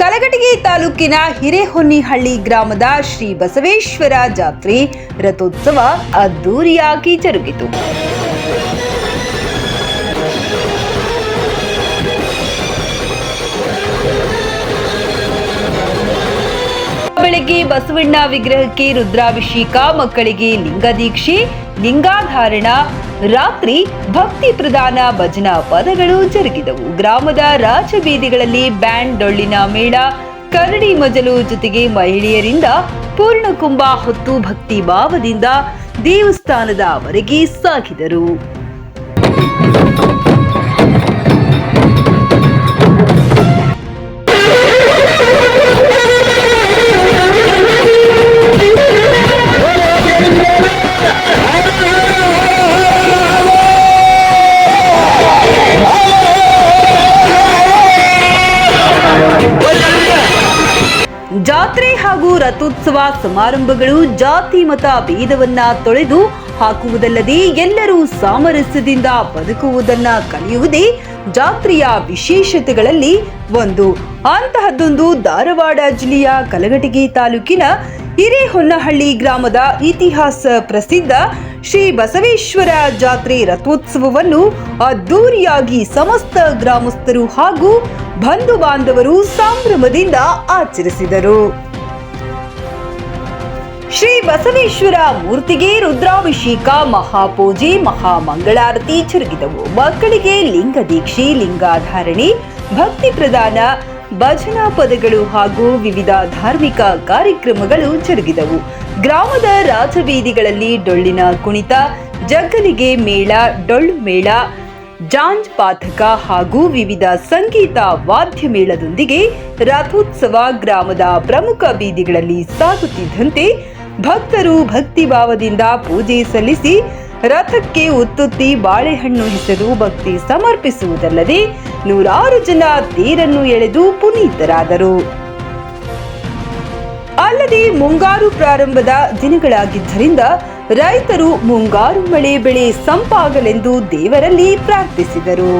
ಕಲಘಟಗಿ ತಾಲೂಕಿನ ಹಿರೇಹೊನ್ನಿಹಳ್ಳಿ ಗ್ರಾಮದ ಶ್ರೀ ಬಸವೇಶ್ವರ ಜಾತ್ರೆ ರಥೋತ್ಸವ ಅದ್ದೂರಿಯಾಗಿ ಜರುಗಿತು. ಬೆಳಗ್ಗೆ ಬಸವಣ್ಣ ವಿಗ್ರಹಕ್ಕೆ ರುದ್ರಾಭಿಷೇಕ, ಮಕ್ಕಳಿಗೆ ಲಿಂಗದೀಕ್ಷೆ ಲಿಂಗಾಧಾರಣ, ರಾತ್ರಿ ಭಕ್ತಿ ಪ್ರದಾನ ಭಜನಾ ಪದಗಳು ಜರುಗಿದವು. ಗ್ರಾಮದ ರಾಜಬೀದಿಗಳಲ್ಲಿ ಬ್ಯಾಂಡ್ ಡೊಳ್ಳಿನ ಮೇಳ, ಕರಡಿ ಮಜಲು ಜೊತೆಗೆ ಮಹಿಳೆಯರಿಂದ ಪೂರ್ಣಕುಂಭ ಹೊತ್ತು ಭಕ್ತಿ ಭಾವದಿಂದ ದೇವಸ್ಥಾನದವರೆಗೆ ಸಾಗಿದರು. ಹಾಗೂ ರಥೋತ್ಸವ ಸಮಾರಂಭಗಳು ಜಾತಿ ಮತ ಭೇದವನ್ನ ತೊಳೆದು ಹಾಕುವುದಲ್ಲದೆ ಎಲ್ಲರೂ ಸಾಮರಸ್ಯದಿಂದ ಬದುಕುವುದನ್ನ ಕಲಿಯುವುದೇ ಜಾತ್ರೆಯ ವಿಶೇಷತೆಗಳಲ್ಲಿ ಒಂದು. ಅಂತಹದ್ದೊಂದು ಧಾರವಾಡ ಜಿಲ್ಲೆಯ ಕಲಘಟಗಿ ತಾಲೂಕಿನ ಹಿರೇಹೊನ್ನಹಳ್ಳಿ ಗ್ರಾಮದ ಇತಿಹಾಸ ಪ್ರಸಿದ್ಧ ಶ್ರೀ ಬಸವೇಶ್ವರ ಜಾತ್ರೆ ರಥೋತ್ಸವವನ್ನು ಅದ್ದೂರಿಯಾಗಿ ಸಮಸ್ತ ಗ್ರಾಮಸ್ಥರು ಹಾಗೂ ಬಂಧು ಬಾಂಧವರು ಸಂಭ್ರಮದಿಂದ ಆಚರಿಸಿದರು. ಶ್ರೀ ಬಸವೇಶ್ವರ ಮೂರ್ತಿಗೆ ರುದ್ರಾಭಿಷೇಕ, ಮಹಾಪೂಜೆ, ಮಹಾಮಂಗಳಾರತಿ ಜರುಗಿದವು ಮಕ್ಕಳಿಗೆ ಲಿಂಗ ದೀಕ್ಷೆ, ಲಿಂಗಾಧಾರಣೆ, ಭಕ್ತಿ ಪ್ರದಾನ, ಭಜನಾ ಪದಗಳು ಹಾಗೂ ವಿವಿಧ ಧಾರ್ಮಿಕ ಕಾರ್ಯಕ್ರಮಗಳು ಜರುಗಿದವು ಗ್ರಾಮದ ರಾಜಬೀದಿಗಳಲ್ಲಿ ಡೊಳ್ಳಿನ ಕುಣಿತ, ಜಗ್ಗಲಿಗೆ ಮೇಳ, ಡೊಳ್ಳು ಮೇಳ, ಜಾಂಜ್ ಪಾಥಕ ಹಾಗೂ ವಿವಿಧ ಸಂಗೀತ ವಾದ್ಯ ಮೇಳದೊಂದಿಗೆ ರಥೋತ್ಸವ ಗ್ರಾಮದ ಪ್ರಮುಖ ಬೀದಿಗಳಲ್ಲಿ ಸಾಗುತ್ತಿದ್ದಂತೆ ಭಕ್ತರು ಭಕ್ತಿಭಾವದಿಂದ ಪೂಜೆ ಸಲ್ಲಿಸಿ ರಥಕ್ಕೆ ಉತ್ತುತ್ತಿ ಬಾಳೆಹಣ್ಣು ಹೆಸರು ಭಕ್ತಿ ಸಮರ್ಪಿಸುವುದಲ್ಲದೆ ನೂರಾರು ಜನ ತೇರನ್ನು ಎಳೆದು ಪುನೀತರಾದರು. ಅಲ್ಲದೆ ಮುಂಗಾರು ಪ್ರಾರಂಭದ ದಿನಗಳಾಗಿದ್ದರಿಂದ ರೈತರು ಮುಂಗಾರು ಮಳೆ ಬೆಳೆ ಸಂಪಾಗಲೆಂದು ದೇವರಲ್ಲಿ ಪ್ರಾರ್ಥಿಸಿದರು.